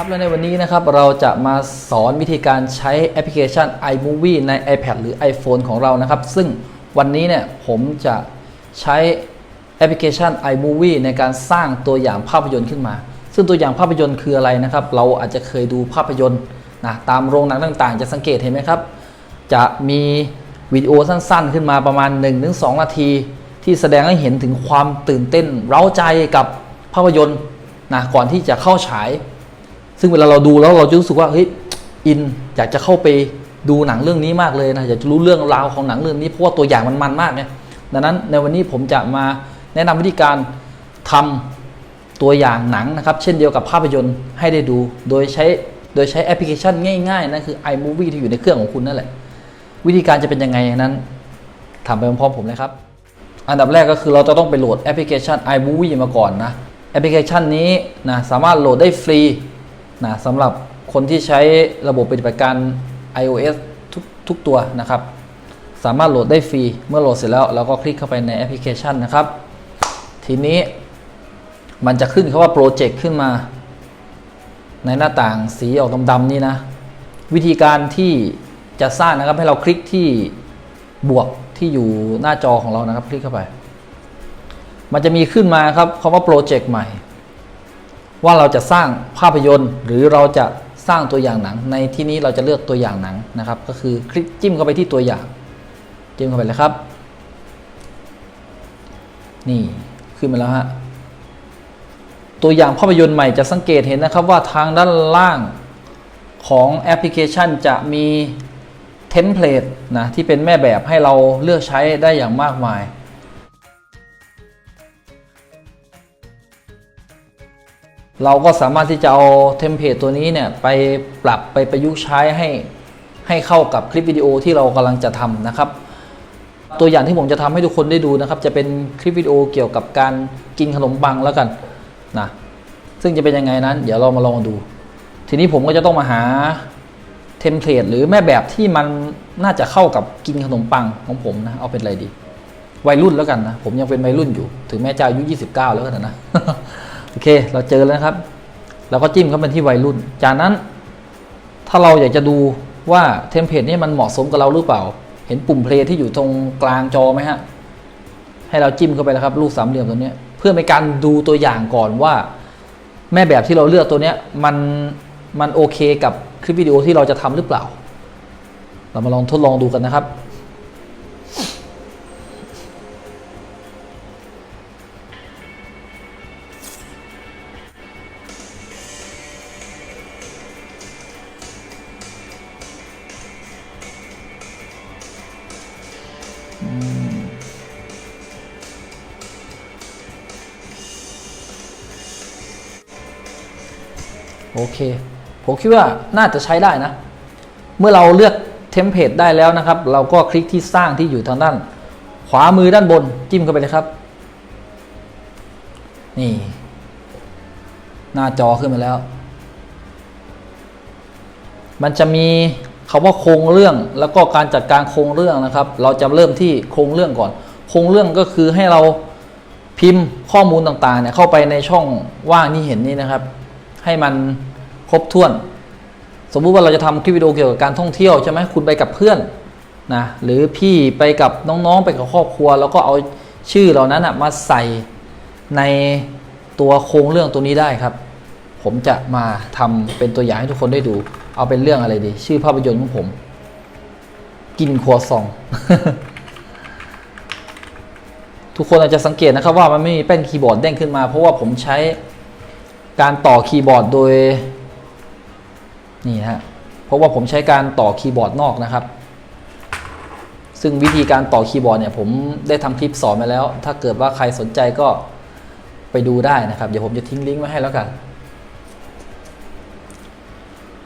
ครับและในวันนี้นะครับเราจะมาสอนวิธีการใช้แอปพลิเคชัน iMovie ใน iPad หรือ iPhone ของเรานะครับ ซึ่งวันนี้เนี่ยผมจะใช้แอปพลิเคชัน iMovie ในการสร้างตัวอย่างภาพยนตร์ขึ้นมา ซึ่งตัวอย่างภาพยนตร์คืออะไรนะครับ เราอาจจะเคยดูภาพยนตร์นะตามโรงหนังต่างๆ จะสังเกตเห็นไหมครับ จะมีวิดีโอสั้นๆ ขึ้นมาประมาณ 1-2 นาที ที่แสดงให้เห็นถึงความตื่นเต้น เร้าใจกับภาพยนตร์นะก่อนที่จะเข้าฉาย ซึ่งเวลาเราดูแล้วเราจะรู้สึกว่าเฮ้ยอินอยากจะเข้าไปดูหนังเรื่องนี้มากเลยนะอยากจะรู้เรื่องราวของหนังเรื่องนี้เพราะว่าตัวอย่างมันมันมากไงดังนั้นในวันนี้ผมจะมาแนะนำวิธีการทำตัวอย่างหนังนะครับ เช่นเดียวกับภาพยนตร์ให้ได้ดู โดยใช้โดยใช้แอปพลิเคชันง่ายๆนั่นคือ iMovie ที่อยู่ในเครื่องของคุณนั่นแหละ วิธีการจะเป็นยังไงนั้นทำไปพร้อมๆผมเลยครับ อันดับแรกก็คือเราจะต้องไปโหลดแอปพลิเคชัน iMovie มาก่อนนะแอปพลิเคชันนี้นะสามารถโหลดได้ฟรี นะสำหรับคนที่ใช้ระบบปฏิบัติการ iOS ทุกทุกตัวนะครับ สามารถโหลดได้ฟรี เมื่อโหลดเสร็จแล้วเราก็คลิกเข้าไปในแอปพลิเคชันนะครับ ทีนี้มันจะขึ้นคาว่าโปรเจกต์ขึ้นมา ในหน้าต่างสีออกดำๆนี่นะ วิธีการที่จะสร้างนะครับให้เราคลิกที่บวกที่อยู่หน้าจอของเรานะครับ คลิกเข้าไป มันจะมีขึ้นมาครับคำว่าโปรเจกต์ใหม่ ว่าเราจะสร้างภาพยนตร์หรือเราจะสร้างตัวอย่างหนัง ในที่นี้เราจะเลือกตัวอย่างหนังนะครับ ก็คือคลิกจิ้มเข้าไปที่ตัวอย่าง จิ้มเข้าไปเลยครับ นี่ขึ้นมาแล้วฮะตัวอย่างภาพยนตร์ใหม่จะสังเกตเห็นนะครับว่าทางด้านล่างของแอปพลิเคชันจะมีเทมเพลตนะที่เป็นแม่แบบให้เราเลือกใช้ได้อย่างมากมาย เราก็สามารถที่จะเอาเทมเพลตตัวนี้เนี่ยไปปรับไปประยุกต์ใช้ให้ให้เข้ากับคลิปวิดีโอที่เรากำลังจะทำนะครับ ตัวอย่างที่ผมจะทำให้ทุกคนได้ดูนะครับ จะเป็นคลิปวิดีโอเกี่ยวกับการกินขนมปังแล้วกันนะซึ่งจะเป็นยังไงนั้น เดี๋ยวเรามาลองดู ทีนี้ผมก็จะต้องมาหาเทมเพลตหรือแม่แบบที่มันน่าจะเข้ากับกินขนมปังของผมนะเอาเป็นอะไรดี วัยรุ่นแล้วกันนะผมยังเป็นวัยรุ่นอยู่ ถึงแม้จะอายุ29 แล้วกันนะ โอเค เราเจอแล้วนะครับ เราก็จิ้มเข้าไปที่วัยรุ่น จากนั้น ถ้าเราอยากจะดูว่าเทมเพลตนี้มันเหมาะสมกับเราหรือเปล่า เห็นปุ่มเพลย์ที่อยู่ตรงกลางจอไหมฮะ ให้เราจิ้มเข้าไปแล้วครับลูกสามเหลี่ยมตัวนี้ เพื่อเป็นการดูตัวอย่างก่อนว่า แม่แบบที่เราเลือกตัวนี้มันมันโอเคกับคลิปวิดีโอที่เราจะทำหรือเปล่า เรามาลองทดลองดูกันนะครับ โอเค ผมคิดว่าน่าจะใช้ได้นะ เมื่อเราเลือกเทมเพลตได้แล้วนะครับ เราก็คลิกที่สร้างที่อยู่ทางด้าน ขวามือด้านบนจิ้มเข้าไปเลยครับ นี่ หน้าจอขึ้นมาแล้ว มันจะมีคาว่าโครงเรื่องแล้วก็การจัดการโครงเรื่องนะครับ เราจะเริ่มที่โครงเรื่องก่อน โครงเรื่องก็คือให้เราพิมพ์ข้อมูลต่างๆเนี่ยเข้าไปในช่องว่างที่เห็นนี่นะครับ ให้มัน ครบถ้วน สมมุติว่าเราจะทำคลิปวิดีโอเกี่ยวกับการท่องเที่ยวใช่ไหมคุณไปกับเพื่อนนะหรือพี่ไปกับน้องๆไปกับครอบครัว แล้วก็เอาชื่อเหล่านั้นนะมาใส่ในตัวโครงเรื่องตัวนี้ได้ครับ ผมจะมาทำเป็นตัวอย่างให้ทุกคนได้ดู เอาเป็นเรื่องอะไรดี ชื่อภาพยนตร์ของผม กินครัวซอง ทุกคนอาจจะสังเกตนะครับว่ามันไม่มีแป้นคีย์บอร์ดเด้งขึ้นมา เพราะว่าผมใช้การต่อคีย์บอร์ดโดย นี่ฮะเพราะว่าผมใช้การต่อคีย์บอร์ดนอกนะครับ ซึ่งวิธีการต่อคีย์บอร์ดเนี่ยผมได้ทำคลิปสอนมาแล้ว ถ้าเกิดว่าใครสนใจก็ไปดูได้นะครับ เดี๋ยวผมจะทิ้งลิงก์ไว้ให้แล้วกัน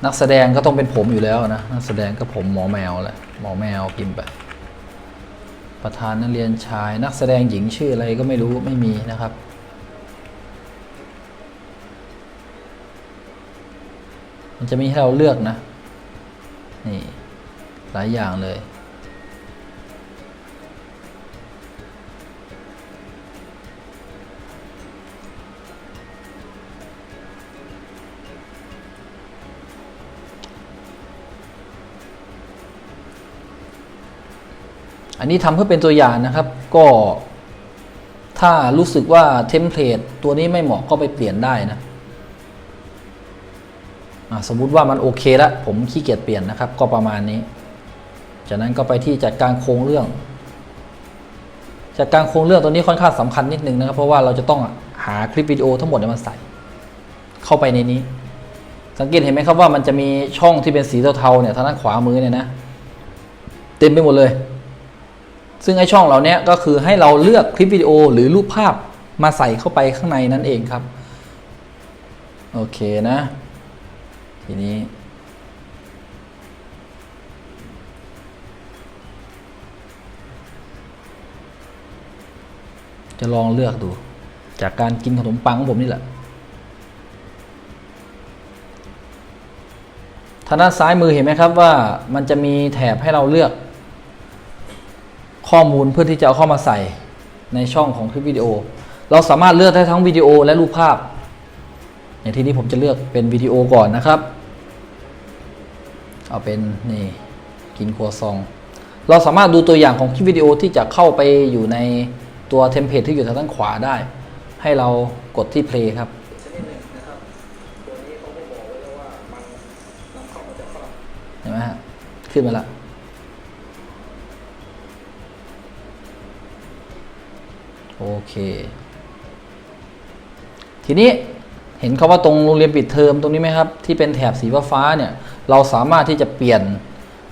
นักแสดงก็ต้องเป็นผมอยู่แล้วนะ นักแสดงก็ผมหมอแมวแหละหมอแมวพิมพ์ไปประธานนักเรียนชาย นักแสดงหญิงชื่ออะไรก็ไม่รู้ไม่มีนะครับ มันจะมีให้เราเลือกนะ นี่ หลายอย่างเลย อันนี้ทำเพื่อเป็นตัวอย่างนะครับ ก็ถ้ารู้สึกว่าเทมเพลตตัวนี้ไม่เหมาะก็ไปเปลี่ยนได้นะ สมมุติว่ามันโอเคแล้วผมขี้เกียจเปลี่ยนนะครับ ก็ประมาณนี้ จากนั้นก็ไปที่จัดการโครงเรื่อง จัดการโครงเรื่องตัวนี้ค่อนข้างสำคัญนิดนึงนะครับเพราะว่าเราจะต้องหาคลิปวิดีโอทั้งหมดเนี่ยมาใส่ เข้าไปในนี้ สังเกตเห็นไหมครับว่ามันจะมีช่องที่เป็นสีเทาๆเนี่ยทางด้านขวามือเนี่ยนะเต็มไปหมดเลย ซึ่งไอช่องเหล่านี้ก็คือให้เราเลือกคลิปวิดีโอหรือรูปภาพมาใส่เข้าไปข้างในนั่นเองครับ โอเคนะ ทีนี้ จะลองเลือกดู จากการกินขนมปังของผมนี่แหละทางด้านซ้ายมือเห็นไหมครับว่ามันจะมีแถบให้เราเลือก ข้อมูลเพื่อที่จะเอาเข้ามาใส่ในช่องของคลิปวิดีโอ เราสามารถเลือกได้ทั้งวิดีโอและรูปภาพ อย่างที่นี้ผมจะเลือกเป็นวิดีโอก่อนนะครับ เอาเป็นนี่กินครัวซอง เราสามารถดูตัวอย่างของคลิปวิดีโอที่จะเข้าไปอยู่ในตัวเทมเพลตที่อยู่ทางด้านขวาได้ ให้เรากดที่ play ครับเห็นไหมฮะขึ้นมาละโอเค ทีนี้เห็นเขาว่าตรงโรงเรียนปิดเทอมตรงนี้ไหมครับ ที่เป็นแถบสีฟ้าๆเนี่ย เราสามารถที่จะเปลี่ยน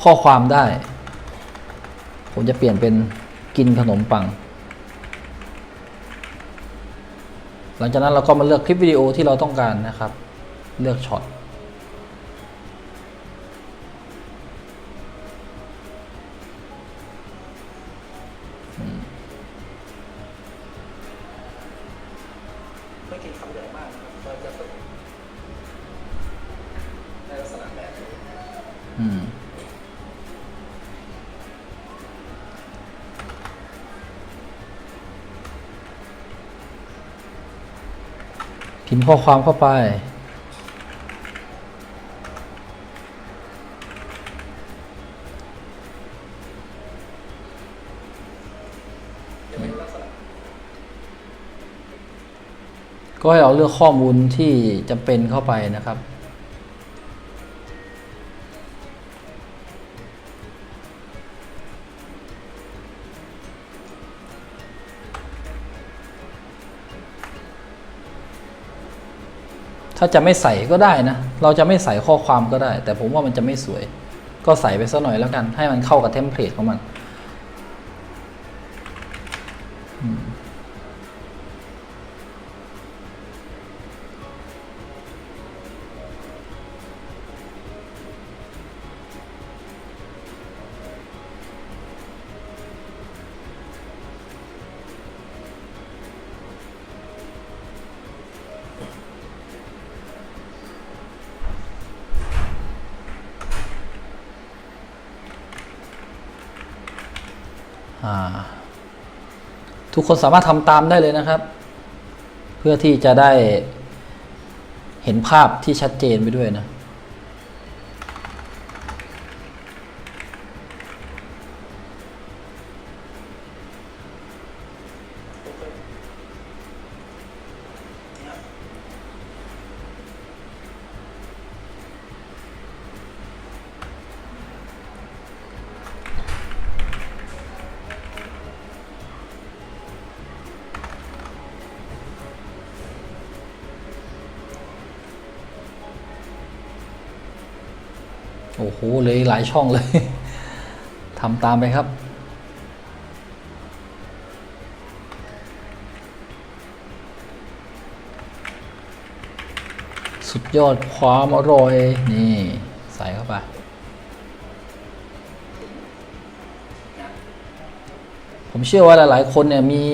ข้อความได้ ผมจะเปลี่ยนเป็นกินขนมปัง หลังจากนั้นเราก็มาเลือกคลิปวิดีโอที่เราต้องการนะครับ เลือกช็อต พิมพ์ข้อความเข้าไป ก็ให้เราเลือกข้อมูลที่จำเป็นเข้าไปนะครับ ถ้าจะไม่ใส่ก็ได้นะ เราจะไม่ใส่ข้อความก็ได้ แต่ผมว่ามันจะไม่สวย ก็ใส่ไปสักหน่อยแล้วกัน ให้มันเข้ากับเทมเพลตของมัน ทุกคนสามารถทำตามได้เลยนะครับ เพื่อที่จะได้เห็นภาพที่ชัดเจนไปด้วยนะ อ้โหเลยหลายช่องเลยทำตามไปครับ สุดยอดความอร่อย นี่ ใส่เข้าไปผมเชื่อว่าหลาย ๆ คนเนี่ยมี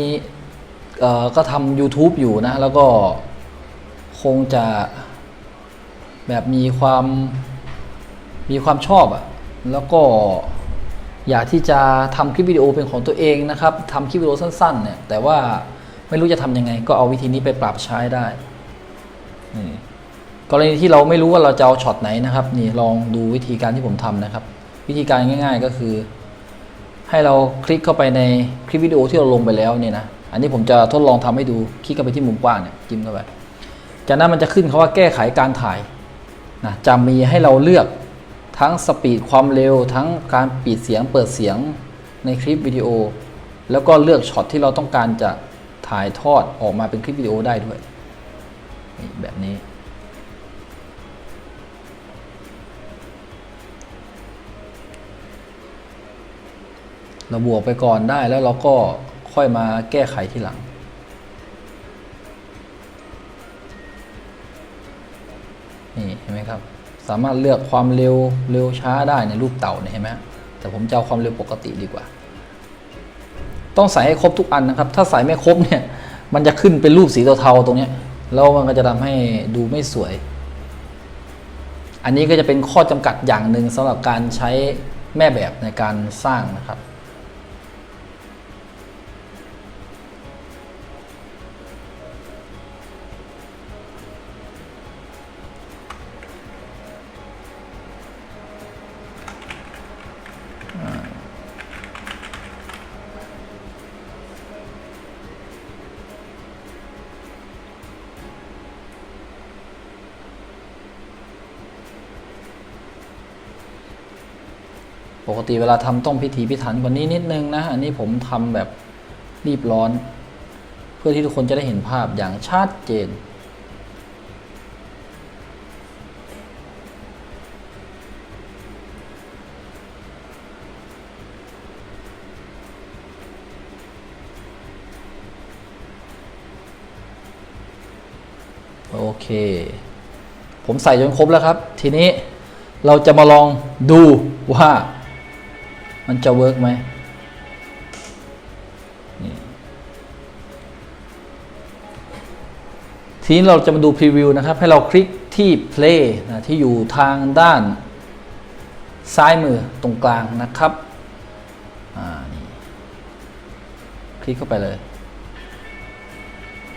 เอ่อก็ทำ YouTube อยู่นะ แล้วก็คงจะแบบมีความ มีความชอบอะแล้วก็อยากที่จะทำคลิปวิดีโอเป็นของตัวเองนะครับทำคลิปวิดีโอสั้นๆเนี่ยแต่ว่าไม่รู้จะทำยังไง ก็เอาวิธีนี้ไปปรับใช้ได้นี่กรณีที่เราไม่รู้ว่าเราจะเอาช็อตไหนนะครับ นี่ลองดูวิธีการที่ผมทำนะครับ วิธีการง่าย ๆ ก็คือ ให้เราคลิกเข้าไปในคลิปวิดีโอที่เราลงไปแล้วเนี่ยนะอันนี้ผมจะทดลองทำให้ดูคลิกเข้าไปที่มุมกว้างเนี่ยจิ้มเข้าไปจากนั้นมันจะขึ้นคาว่าแก้ไขการถ่ายนะจะมีให้เราเลือก ทั้งสปีดความเร็ว ทั้งการปิดเสียงเปิดเสียงในคลิปวิดีโอ แล้วก็เลือกช็อตที่เราต้องการจะถ่ายทอดออกมาเป็นคลิปวิดีโอได้ด้วย แบบนี้ เราบวกไปก่อนได้แล้วเราก็ค่อยมาแก้ไขทีหลังนี่เห็นไหมครับ สามารถเลือกความเร็วเร็วช้าได้ในรูปเต่าเนี่ยเห็นไหมแต่ผมจะเอาความเร็วปกติดีกว่า ต้องใส่ให้ครบทุกอันนะครับ ถ้าใส่ไม่ครบเนี่ยมันจะขึ้นเป็นรูปสีเทาๆตรงนี้แล้วมันก็จะทำให้ดูไม่สวย อันนี้ก็จะเป็นข้อจำกัดอย่างหนึ่งสำหรับการใช้แม่แบบในการสร้างนะครับ ปกติเวลาทำต้องพิถีพิถันกว่านี้นิดนึงนะ อันนี้ผมทำแบบรีบร้อน เพื่อที่ทุกคนจะได้เห็นภาพอย่างชัดเจน โอเค ผมใส่จนครบแล้วครับ ทีนี้เราจะมาลองดูว่า มันจะเวิร์กไหมทีนี้เราจะมาดูพรีวิวนะครับ ให้เราคลิกที่ play นะที่อยู่ทางด้านซ้ายมือตรงกลางนะครับคลิกเข้าไปเลย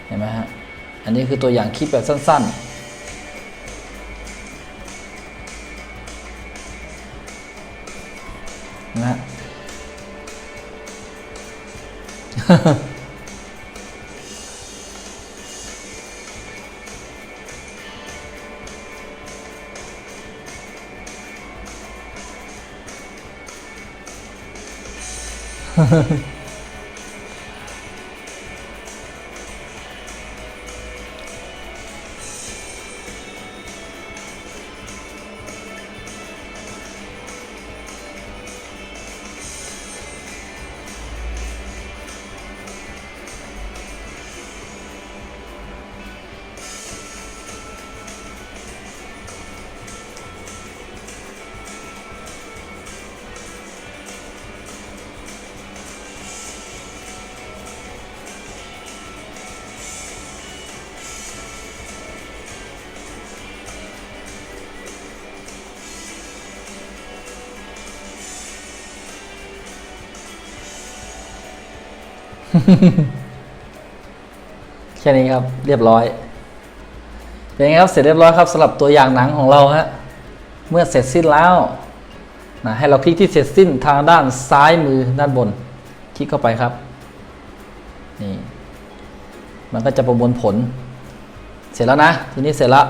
เห็นไหมฮะ อันนี้คือตัวอย่างคลิปแบบสั้น ๆ Ha ha ha. แค่นี้ครับ เรียบร้อยเป็นไงครับเสร็จเรียบร้อยครับสำหรับตัวอย่างหนังของเราฮะเมื่อเสร็จสิ้นแล้วนะให้เราคลิกที่เสร็จสิ้นทางด้านซ้ายมือด้านบน คลิกเข้าไปครับนี่มันก็จะประมวลผล เสร็จแล้วนะ ทีนี้เสร็จแล้ว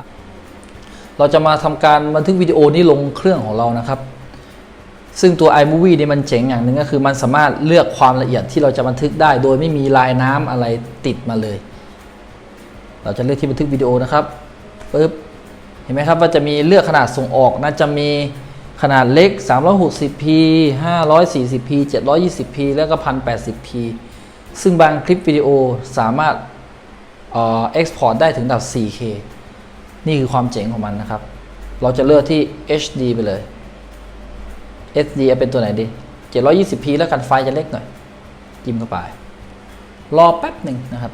เราจะมาทำการบันทึกวิดีโอนี้ลงเครื่องของเรานะครับ ซึ่งตัว iMovie เนี่ยมันเจ๋งอย่างหนึ่งก็คือมันสามารถเลือกความละเอียดที่เราจะบันทึกได้ โดยไม่มีลายน้ำอะไรติดมาเลย เราจะเลือกที่บันทึกวิดีโอนะครับปึ๊บเห็นไหมครับว่าจะมีเลือกขนาดส่งออกนะจะมีขนาดเล็ก 360p 540p 720p แล้วก็ 1080p ซึ่งบางคลิปวิดีโอสามารถเอ่อ export ได้ถึงระดับ 4K นี่คือความเจ๋งของมันนะครับ เราจะเลือกที่ HD ไปเลย SD เอาเป็นตัวไหนดี 720p แล้วกันไฟจะเล็กหน่อย จิ้มเข้าไป รอแป๊บหนึ่งนะครับ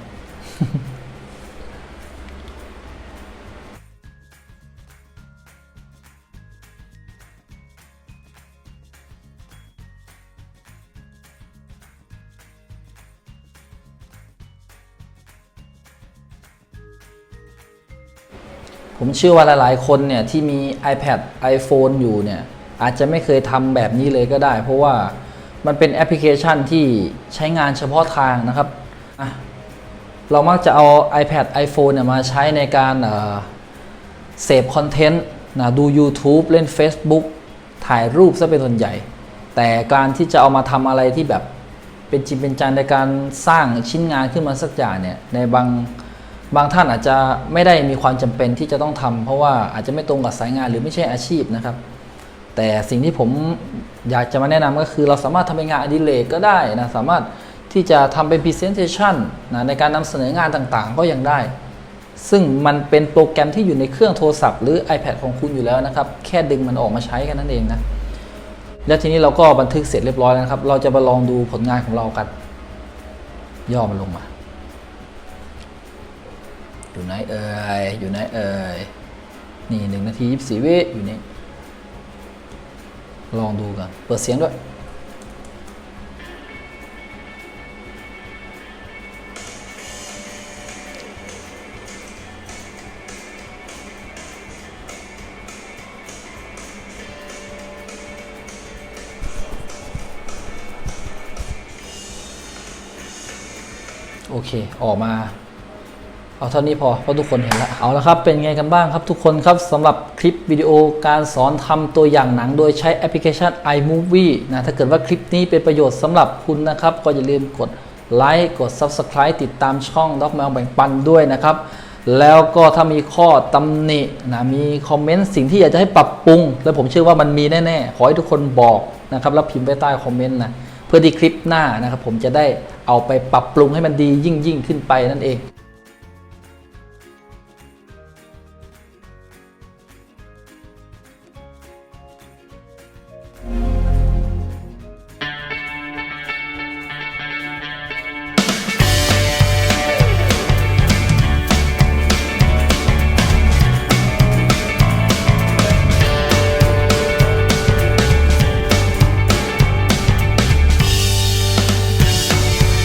ผมเชื่อว่าหลาย ๆ คนเนี่ย ที่มี iPad iPhone อยู่เนี่ย อาจจะไม่เคยทำแบบนี้เลยก็ได้ เพราะว่ามันเป็นแอปพลิเคชันที่ใช้งานเฉพาะทางนะครับเรามักจะเอา iPad iPhone เนี่ยมาใช้ในการเอ่อเสพคอนเทนต์นะดู YouTube เล่น Facebook ถ่ายรูปซะเป็นส่วนใหญ่ แต่การที่จะเอามาทำอะไรที่แบบเป็นจริงเป็นจังในการสร้างชิ้นงานขึ้นมาสักอย่างเนี่ยในบางบางท่านอาจจะไม่ได้มีความจำเป็นที่จะต้องทำเพราะว่าอาจจะไม่ตรงกับสายงานหรือไม่ใช่อาชีพนะครับ แต่สิ่งที่ผมอยากจะมาแนะนำก็คือเราสามารถทำเป็นงานอดิเรกก็ได้นะสามารถที่จะทำเป็น Presentation นะในการนำเสนองานต่างๆ ก็ยังได้ ซึ่งมันเป็นโปรแกรมที่อยู่ในเครื่องโทรศัพท์หรือ iPad ของคุณอยู่แล้วนะครับ แค่ดึงมันออกมาใช้แค่นั้นเองนะแล้วทีนี้เราก็บันทึกเสร็จเรียบร้อยแล้วครับ เราจะมาลองดูผลงานของเรากัน ย่อมันลงมา อยู่ไหนเอ่ยอยู่ไหนเอ่ยนี่หนึ่งนาทียี่สิบสี่วิอยู่นี่ ลองดูกันเปิดเสียงด้วย โอเค ออกมา เอาเท่านี้พอเพราะทุกคนเห็นแล้วเอาละครับเป็นไงกันบ้างครับทุกคนครับสำหรับคลิปวิดีโอการสอนทำตัวอย่างหนัง โดยใช้แอปพลิเคชัน iMovie นะถ้าเกิดว่าคลิปนี้เป็นประโยชน์สำหรับคุณนะครับ ก็อย่าลืมกดไลค์กด Subscribe ติดตามช่องด็อกแมวแบ่งปันด้วยนะครับ แล้วก็ถ้ามีข้อตำหนินะมีคอมเมนต์สิ่งที่อยากจะให้ปรับปรุง และผมเชื่อว่ามันมีแน่ๆขอให้ทุกคนบอกนะครับแล้วพิมพ์ไว้ใต้คอมเมนต์นะเพื่อที่คลิปหน้านะครับผมจะได้เอาไปปรับปรุงให้มันดียิ่งยิ่งขึ้นไปนั่นเอง